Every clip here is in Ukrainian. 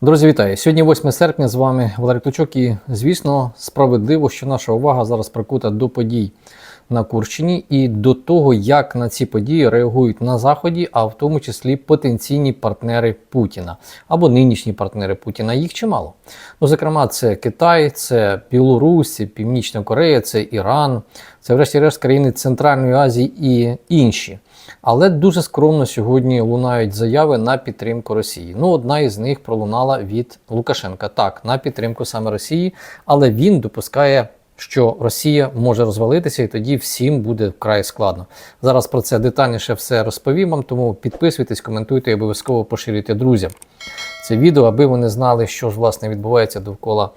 Друзі, вітаю! Сьогодні 8 серпня з вами Валерій Тучок і, звісно, справедливо, що наша увага зараз прикута до подій на Курщині і до того, як на ці події реагують на Заході, а в тому числі потенційні партнери Путіна або нинішні партнери Путіна. Їх чимало. Ну, зокрема, це Китай, це Білорусь, Північна Корея, це Іран, це, врешті-решт, країни Центральної Азії і інші. Але дуже скромно сьогодні лунають заяви на підтримку Росії. Ну, одна із них пролунала від Лукашенка. Так, на підтримку саме Росії, але він допускає, що Росія може розвалитися, і тоді всім буде вкрай складно. Зараз про це детальніше все розповім вам, тому підписуйтесь, коментуйте і обов'язково поширюйте друзям. Це відео, аби вони знали, що ж власне відбувається довкола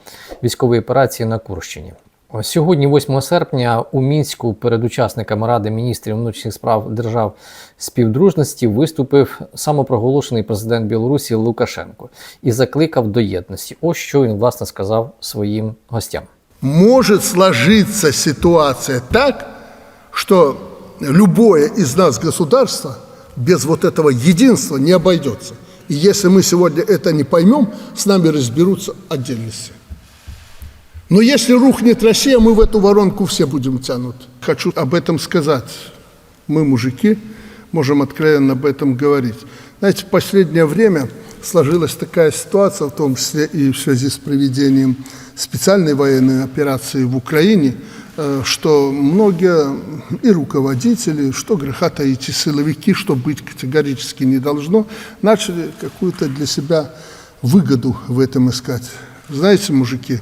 військової операції на Курщині. Сьогодні, 8 серпня, у мінську перед учасниками Ради міністрів внутрішніх справ держав співдружності виступив самопроголошений президент Білорусі Лукашенко і закликав до єдності. Ось що він власне сказав своїм гостям. Может сложиться ситуация так, что любое из нас государство без вот этого единства не обойдется. И если мы сегодня это не поймем, с нами разберутся отдельности. Но если рухнет Россия, мы в эту воронку все будем тянуть. Хочу об этом сказать. Мы, мужики, можем откровенно об этом говорить. Знаете, в последнее время сложилась такая ситуация, в том числе и в связи с проведением специальной военной операции в Украине, э, что многие и руководители, что греха таить, и силовики, что быть категорически не должно, начали какую-то для себя выгоду в этом искать. Знаете, мужики,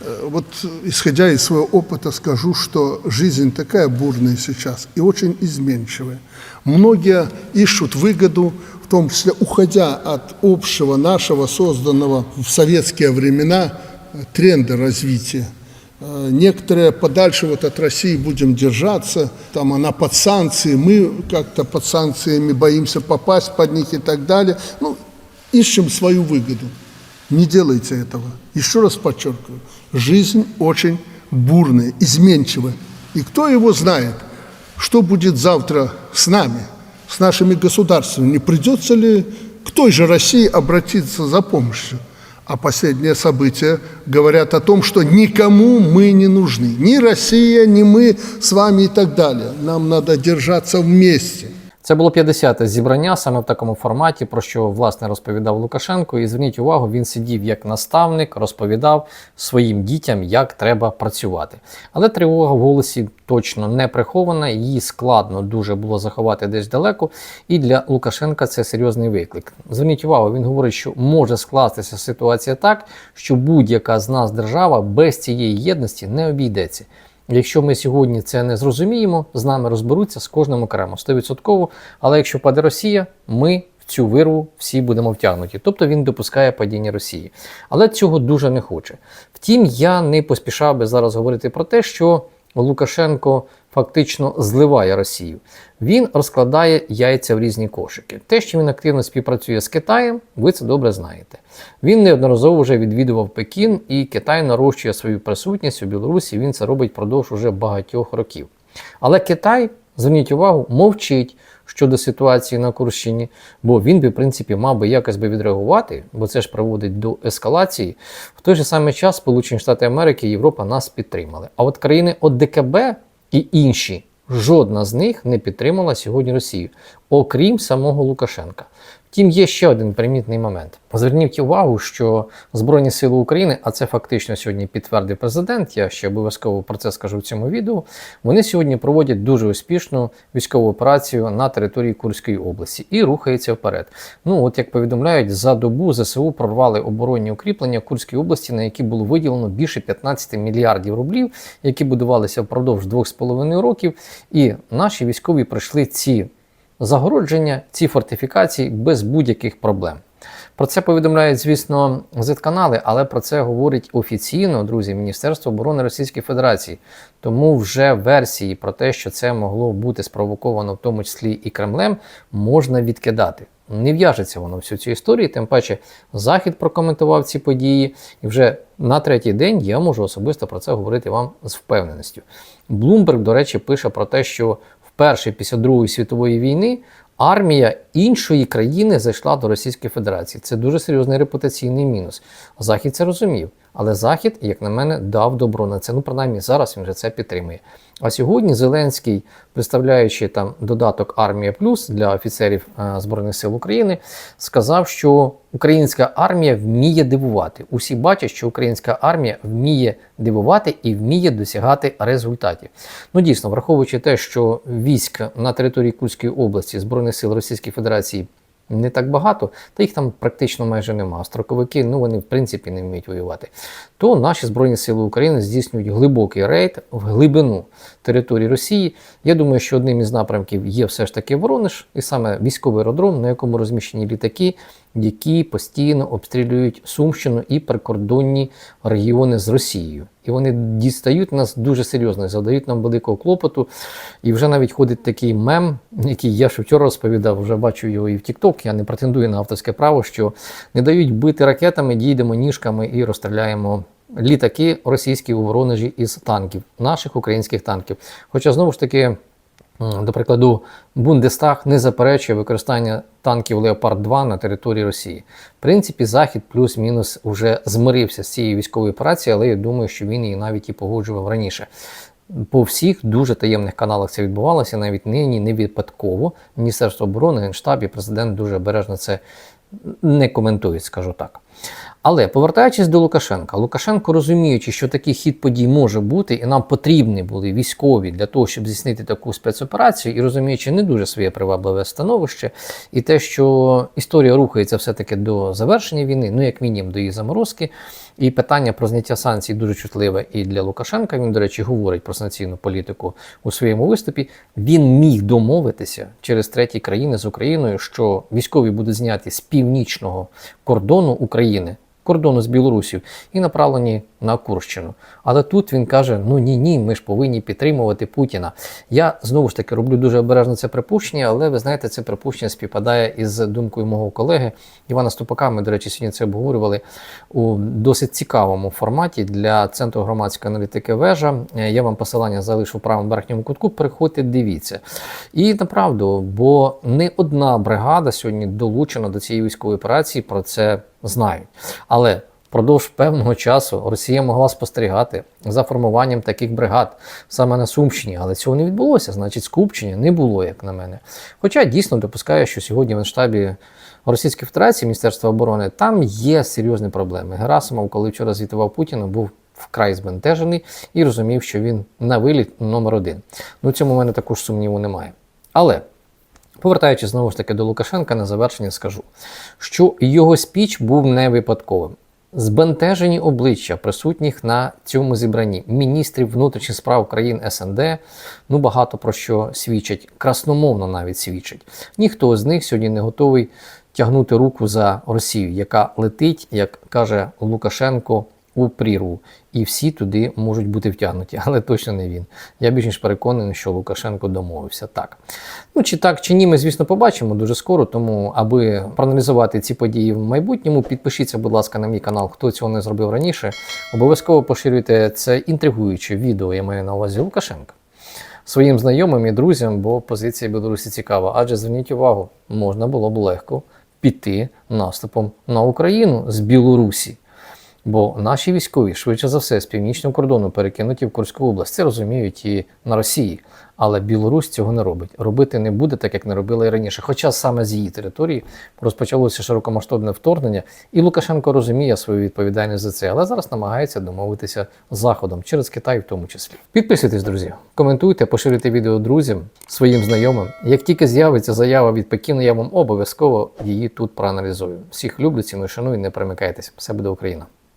Э, Вот исходя из своего опыта скажу, что жизнь такая бурная сейчас и очень изменчивая. Многие ищут выгоду, в том числе уходя от общего нашего, созданного в советские времена тренда развития. Э, Некоторые подальше вот от России будем держаться, там она под санкции, мы как-то под санкциями боимся попасть под них и так далее. Ну, ищем свою выгоду. Не делайте этого. Еще раз подчеркиваю, жизнь очень бурная, изменчивая. И кто его знает, что будет завтра с нами, с нашими государствами? Не придется ли к той же России обратиться за помощью? А последние события говорят о том, что никому мы не нужны. Ни Россия, ни мы с вами и так далее. Нам надо держаться вместе. це було 50-те зібрання саме в такому форматі, про що власне розповідав Лукашенко. І зверніть увагу, він сидів як наставник, розповідав своїм дітям, як треба працювати. Але тривога в голосі точно не прихована, її складно дуже було заховати десь далеко. І для Лукашенка це серйозний виклик. Зверніть увагу, він говорить, що може скластися ситуація так, що будь-яка з нас держава без цієї єдності не обійдеться. Якщо ми сьогодні це не зрозуміємо, з нами розберуться з кожним окремо 100%. Але якщо паде Росія, ми в цю вирву всі будемо втягнуті. Тобто він допускає падіння Росії. Але цього дуже не хоче. Втім, я не поспішав би зараз говорити про те, що Лукашенко фактично зливає Росію. Він розкладає яйця в різні кошики. Те, що він активно співпрацює з Китаєм, ви це добре знаєте. Він неодноразово вже відвідував Пекін, і Китай нарощує свою присутність у Білорусі. Він це робить впродовж уже багатьох років. Але Китай, зверніть увагу, мовчить щодо ситуації на Курщині, бо він би, в принципі, мав би якось би відреагувати, бо це ж приводить до ескалації. В той же самий час Сполучені Штати Америки і Європа нас підтримали. А от країни ОДКБ і інші, жодна з них не підтримала сьогодні Росію, окрім самого Лукашенка. Втім, є ще один примітний момент. Зверніть увагу, що Збройні Сили України, а це фактично сьогодні підтвердив президент. Я ще обов'язково про це скажу в цьому відео. Вони сьогодні проводять дуже успішну військову операцію на території Курської області і рухаються вперед. Ну от як повідомляють, за добу ЗСУ прорвали оборонні укріплення Курської області, на які було виділено більше 15 мільярдів рублів, які будувалися впродовж 2,5 років. І наші військові пройшли ці загородження, ці фортифікації без будь-яких проблем. Про це повідомляють, звісно, Z-канали, але про це говорить офіційно, друзі, Міністерство оборони Російської Федерації. Тому вже версії про те, що це могло бути спровоковано, в тому числі і Кремлем, можна відкидати. Не в'яжеться воно всю цю історію, тим паче Захід прокоментував ці події, і вже на третій день я можу особисто про це говорити вам з впевненістю. Блумберг, до речі, пише про те, що вперше після Другої світової війни армія іншої країни зайшла до Російської Федерації. Це дуже серйозний репутаційний мінус. Захід це розумів. Але Захід, як на мене, дав добро на це. Ну, принаймні, зараз він вже це підтримує. А сьогодні Зеленський, представляючи там додаток Армія Плюс для офіцерів е, Збройних сил України, сказав, що українська армія вміє дивувати. Усі бачать, що українська армія вміє дивувати і вміє досягати результатів. Ну дійсно, враховуючи те, що військ на території Курської області Збройних сил Російської Федерації не так багато, та їх там практично майже нема. Строковики, ну вони в принципі не вміють воювати. То наші Збройні Сили України здійснюють глибокий рейд в глибину території Росії. Я думаю, що одним із напрямків є все ж таки Воронеж, і саме військовий аеродром, на якому розміщені літаки, які постійно обстрілюють Сумщину і прикордонні регіони з Росією. І вони дістають нас дуже серйозно, завдають нам великого клопоту. І вже навіть ходить такий мем, який я ще вчора розповідав, вже бачу його і в Я не претендую на авторське право, що не дають бити ракетами, дійдемо ніжками і розстріляємо. Літаки російські у Воронежі із танків, наших українських танків. Хоча знову ж таки, до прикладу, Бундестаг не заперечує використання танків Леопард 2 на території Росії. В принципі, Захід плюс-мінус вже змирився з цією військовою операцією, але я думаю, що він її навіть і погоджував раніше. По всіх дуже таємних каналах це відбувалося, навіть нині не випадково. Міністерство оборони, Генштаб і президент дуже обережно це не коментують, скажу так. Але повертаючись до Лукашенка, Лукашенко розуміючи, що такий хід подій може бути, і нам потрібні були військові для того, щоб здійснити таку спецоперацію, і розуміючи не дуже своє привабливе становище, і те, що історія рухається все-таки до завершення війни, ну як мінімум до її заморозки, і питання про зняття санкцій дуже чутливе і для Лукашенка. Він, до речі, говорить про санкційну політику у своєму виступі. Він міг домовитися через треті країни з Україною, що військові будуть зняті з північного кордону України. Кордону з Білорусів і направлені на Курщину. Але тут він каже: ну ні, ні, ми ж повинні підтримувати Путіна. Я знову ж таки роблю дуже обережно це припущення, але ви знаєте, це припущення співпадає із думкою мого колеги Івана Ступака. Ми, до речі, сьогодні це обговорювали у досить цікавому форматі для центру громадської аналітики вежа. Я вам посилання залишу в правому верхньому кутку. Переходьте, дивіться. І направду, бо не одна бригада сьогодні долучена до цієї військової операції. Про це знають. Але впродовж певного часу Росія могла спостерігати за формуванням таких бригад саме на Сумщині, але цього не відбулося. Значить, скупчення не було, як на мене. Хоча дійсно допускаю, що сьогодні в штабі Російської Федерації Міністерства оборони там є серйозні проблеми. Герасимов, коли вчора звітував Путіна, був вкрай збентежений і розумів, що він на виліт номер один. Ну, цьому в мене також сумніву немає. Але. Повертаючись знову ж таки до Лукашенка, на завершення скажу, що його спіч був не випадковим. Збентежені обличчя присутніх на цьому зібранні міністрів внутрішніх справ країн СНД, ну багато про що свідчать, красномовно навіть свідчать. Ніхто з них сьогодні не готовий тягнути руку за Росію, яка летить, як каже Лукашенко, у прірву. І всі туди можуть бути втягнуті, але точно не він. Я більш ніж переконаний, що Лукашенко домовився так. Ну чи так, чи ні, ми, звісно, побачимо дуже скоро. Тому, аби проаналізувати ці події в майбутньому, підпишіться, будь ласка, на мій канал, хто цього не зробив раніше. Обов'язково поширюйте це інтригуюче відео, я маю на увазі Лукашенка. Своїм знайомим і друзям, бо позиція Білорусі цікава. Адже зверніть увагу, можна було б легко піти наступом на Україну з Білорусі. Бо наші військові, швидше за все, з північного кордону перекинуті в Курську область. Це розуміють і на Росії. Але Білорусь цього не робить. Робити не буде, так як не робила і раніше. Хоча саме з її території розпочалося широкомасштабне вторгнення, і Лукашенко розуміє свою відповідальність за це, але зараз намагається домовитися з Заходом через Китай, в тому числі. Підписуйтесь, друзі, коментуйте, поширюйте відео друзям, своїм знайомим. Як тільки з'явиться заява від Пекіну, я вам обов'язково її тут проаналізую. Всіх люблю, ціную, шаную, не примикайтесь. Все буде Україна.